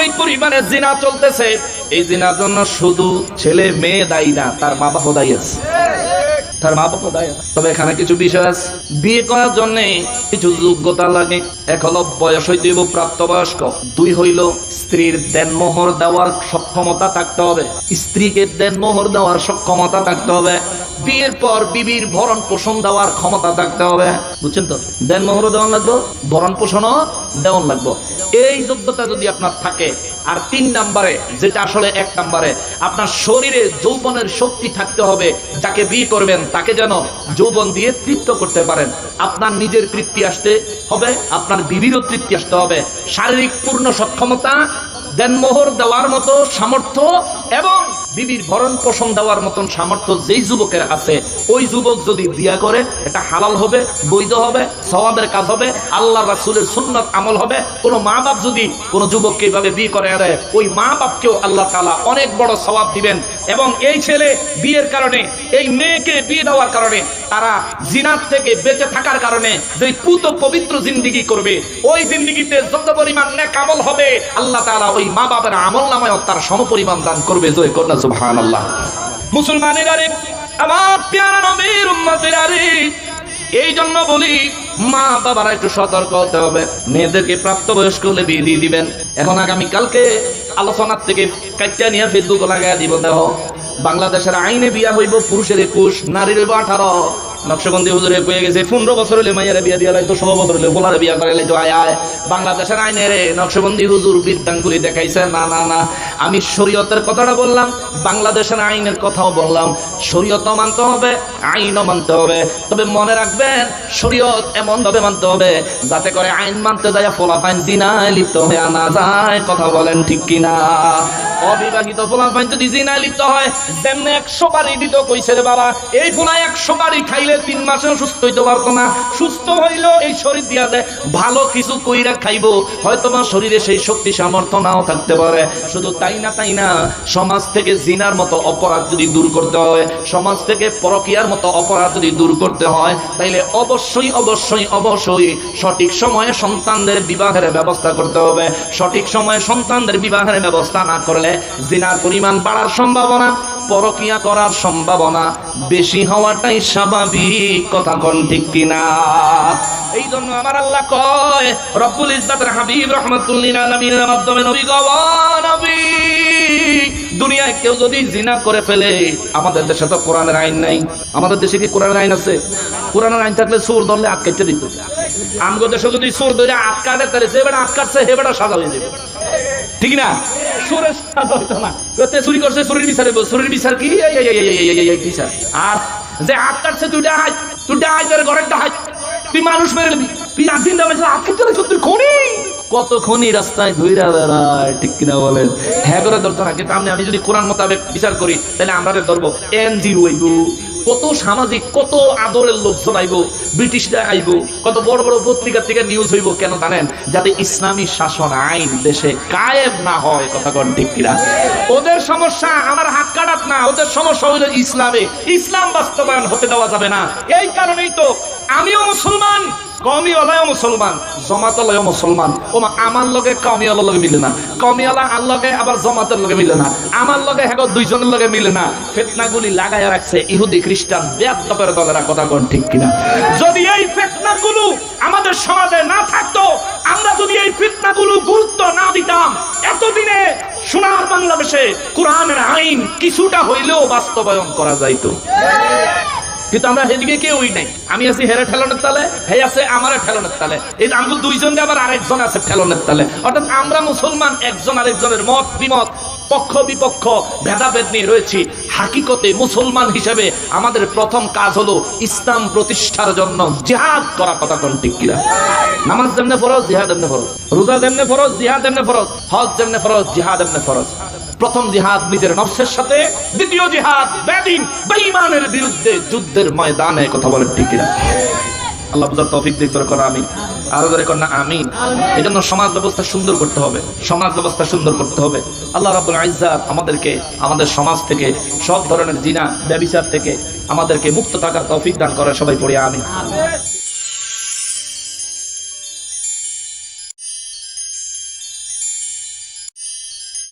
যেই পরিমাণে জিনা চলতেছে, এই জিনার জন্য শুধু ছেলে মেয়ে দায়ী না, তার মা বাবা দায়ী আছে। তার মা বাবা দায়ী। তবে এখানে কিছু বিষয় আছে। বিয়ে করার জন্য কিছু যোগ্যতা লাগে। এক হলো বয়স হইতে হইব প্রাপ্তবয়স্ক। দুই হইল স্ত্রীর দেনমোহর দেওয়ার সক্ষমতা থাকতে হবে। স্ত্রীকে দেনমোহর দেওয়ার সক্ষমতা থাকতে হবে। বিয়ের পর বিবির ভরণ পোষণ দেওয়ার ক্ষমতা থাকতে হবে। বুঝছেন তো? দেনমোহরও দেওয়ান লাগবো ভরণ পোষণও দেওয়ান লাগবো। এই যোগ্যতা যদি আপনার থাকে, আর তিন নাম্বারে, যেটা আসলে এক নাম্বারে, আপনার শরীরে যৌবনের শক্তি থাকতে হবে, যাকে বিয়ে করবেন, তাকে যেন যৌবন দিয়ে তৃপ্ত করতে পারেন। আপনার নিজের তৃপ্তি আসতে হবে, আপনার বিবিরও তৃপ্তি আসতে হবে। শারীরিক পূর্ণ সক্ষমতা, দেনমোহর দেওয়ার মতো সামর্থ্য এবং বিবির ভরণ পোষণ দেওয়ার মতন সামর্থ্য যেই যুবকের আছে, ওই যুবক যদি বিয়া করে, এটা হালাল হবে, বৈধ হবে, সওয়াবের কাজ হবে আল্লাহ রাসূলের সুন্নত আমল হবে, কোনো মা বাপ যদি কোনো যুবককে এইভাবে বিয়ে করে দেয় ওই মা বাপকেও আল্লাহ তাআলা অনেক বড় সওয়াব দিবেন এবং এই ছেলে বিয়ের কারণে, এই মেয়েকে বিয়ে দেওয়ার কারণে, তারা জিনাত থেকে বেঁচে থাকার কারণে যে পুত পবিত্র জিন্দিগি করবে, ওই জিন্দিগিতে যত পরিমাণ নেক আমল হবে, আল্লাহ তাআলা ওই মা বাবার আমল নামায় তার সমপরিমাণ দান করবে। জয় কন্যা সুবহানাল্লাহ। মুসলমানের আরে আমার প্যারা নবীর উম্মতের আরে এই জন্য বলি, মা বাবারা একটু সতর্ক হতে হবে। মেয়েদেরকে প্রাপ্তবয়স্ক হলে বিয়ে দিয়ে দিবেন। এখন আগামী কালকে আলোচনার থেকে কাইটা নিয়ে ফেসবুক লাগাই দিব। দেহ বাংলাদেশের আইনে বিয়া হইব, পুরুষের একুশ, নারীর হইব আঠারো। নকশবন্দি হুজুরে কয়ে গেছে, পনেরো বছর হলে মাইয়ারে বিয়া দিয়া তো ষোলো বছর হলে গোলারে বিয়া করাইলে তো আয় আয়, বাংলাদেশের আইনে রে নকশবন্দি হুজুর বৃদ্ধাঙ্গুলি দেখাইছে। না না না, আমি শরীয়তের কথাটা বললাম, বাংলাদেশের আইনের কথাও বললাম। শরীয়ত মানতে হবে, আইনও মানতে হবে। তবে মনে রাখবেন, শরীয়ত এমন ভাবে মানতে হবে, যাতে করে আইন মানতে যায় ফলাফাইন জিনায় লিপ্ত হয়ে আনা যায়। কথা বলেন ঠিক কিনা? অবিবাহিত ফলাফাইন যদি জিনায় লিপ্ত হয়। তেমনি একশো বাড়ি দিত কইছে রে বাবা। এই ফোনা একশো বাড়ি খাইলে তিন মাসেও সুস্থ হইতে পারতো না। সুস্থ হইলেও এই শরীর দিয়া দেয় ভালো কিছু কইরা খাইবো, হয়তো বা শরীরে সেই শক্তি সামর্থ্য নাও থাকতে পারে। শুধু তাই না তাই না, সমাজ থেকে জিনার মতো অপরাধ যদি দূর করতে হয়, সমাজ থেকে পরকিয়ার মতো অপরাধ যদি দূর করতে হয়, তাইলে অবশ্যই অবশ্যই অবশ্যই সঠিক সময়ে সন্তানদের বিবাহের ব্যবস্থা করতে হবে। সঠিক সময়ে সন্তানদের বিবাহের ব্যবস্থা না করলে জিনার পরিমাণ বাড়ার সম্ভাবনা, পরকিয়া করার সম্ভাবনা বেশি হওয়াটাই স্বাভাবিক, কথা কোন ঠিক কিনা? এই জন্য আমার আল্লাহ কয়, রব্বুল ইজ্জাতের হাবিব রহমাতুল্লিল আলামিনের মাধ্যমে নবী নবী, দুনিয়ায় কেউ যদি জিনা করে ফেলে, আমাদের দেশে তো কোরআনের আইন নাই। আমাদের দেশে কি কোরআনের আইন আছে? কোরআনের আইন থাকলে সুর ধরলে আটকাইতে দিত। আমগো দেশে যদি সুর ধরে আটকাতে তাহলে যে বেটা আটকাচ্ছে হে বেটা সাজা হয়ে যাবে। ঠিক না? সুরের খনি। রাস্তায় ঘুরা বেড়ায়, ঠিক কিনা বলেন? হ্যাঁ করে ধরতো না। আমি যদি কোরআন মোতাবেক বিচার করি, তাহলে আমরা ধরবো। এনজিও হইব। কত সামাজিক, কত আদরের লোকজন আইব ব্রিটিশরা আইব, কত বড় বড় পত্রিকা থেকে নিউজ হইব, কেন জানেন? যাতে ইসলামী শাসন আইন দেশে কায়েম না হয়, কথা কন ঠিক ওদের সমস্যা আমার হাত কাটাত না, ওদের সমস্যা হইল ইসলামে। ইসলাম বাস্তবায়ন হতে দেওয়া যাবে না। এই কারণেই তো আমিও মুসলমান কমিওয়ালাও মুসলমান জমাতলাও মুসলমান। ও আমার লগে কমিওয়ালার লগে মিলে না। কমিওয়ালা আর লগে, আবার জমাতের লগে মিলে না। আমার লগে হ্যাঁ দুইজনের লগে মিলে না। ফেতনাগুলি লাগাইয়া রাখছে ইহুদি খ্রিস্টান বেয়াত্তপের দলেরা, কথা কোন ঠিক কিনা? যদি এই ফেতনাগুলো আমাদের সমাজে না থাকতো, আমরা যদি এই ফিতনাগুলো গুরুত্ব না দিতাম, এতদিনে সোনার বাংলাদেশে কোরআনের আইন কিছুটা হইলেও বাস্তবায়ন করা যাইতো। কিন্তু আমরা সেদিকে কেউই নাই। আমি আছি হেরে ঠেলনের তালে, হে আছে আমার ঠেলনের তালে। এই আমগুল দুইজন আবার আরেকজন আছে ঠেলনের তালে। অর্থাৎ আমরা মুসলমান, একজন আরেকজনের মত, বিমত, পক্ষ বিপক্ষ, ভেদাভেদ নিয়ে রয়েছি। হাকিকতে মুসলমান হিসেবে আমাদের প্রথম কাজ হলো ইসলাম প্রতিষ্ঠার জন্য জিহাদ করা কথা কোন ঠিক কিনা? নামাজ যেমনে ফরজ, জিহাদ এমনে ফরজ। রোজা যেমনে ফরজ, জিহাদ এমনে ফরজ। হজ যেমনে ফরজ, জিহাদ এমনে ফরজ। প্রথম জিহাদ নিজের নফসের সাথে, দ্বিতীয় জিহাদ বেদিন, বেঈমানের বিরুদ্ধে যুদ্ধের ময়দানে কথা বলেন ঠিক কিনা? আল্লাহ বুঝার তৌফিক দিক করে করা আমিন। আরও কর না, আমিন। এই জন্য সমাজ ব্যবস্থা সুন্দর করতে হবে, সমাজ ব্যবস্থা সুন্দর করতে হবে। আল্লাহ রাবুল আইজাত আমাদেরকে, আমাদের সমাজ থেকে, সব ধরনের জিনা, ব্যবিচার থেকে আমাদেরকে মুক্ত থাকার তৌফিক দান করে সবাই পড়ে, আমিন।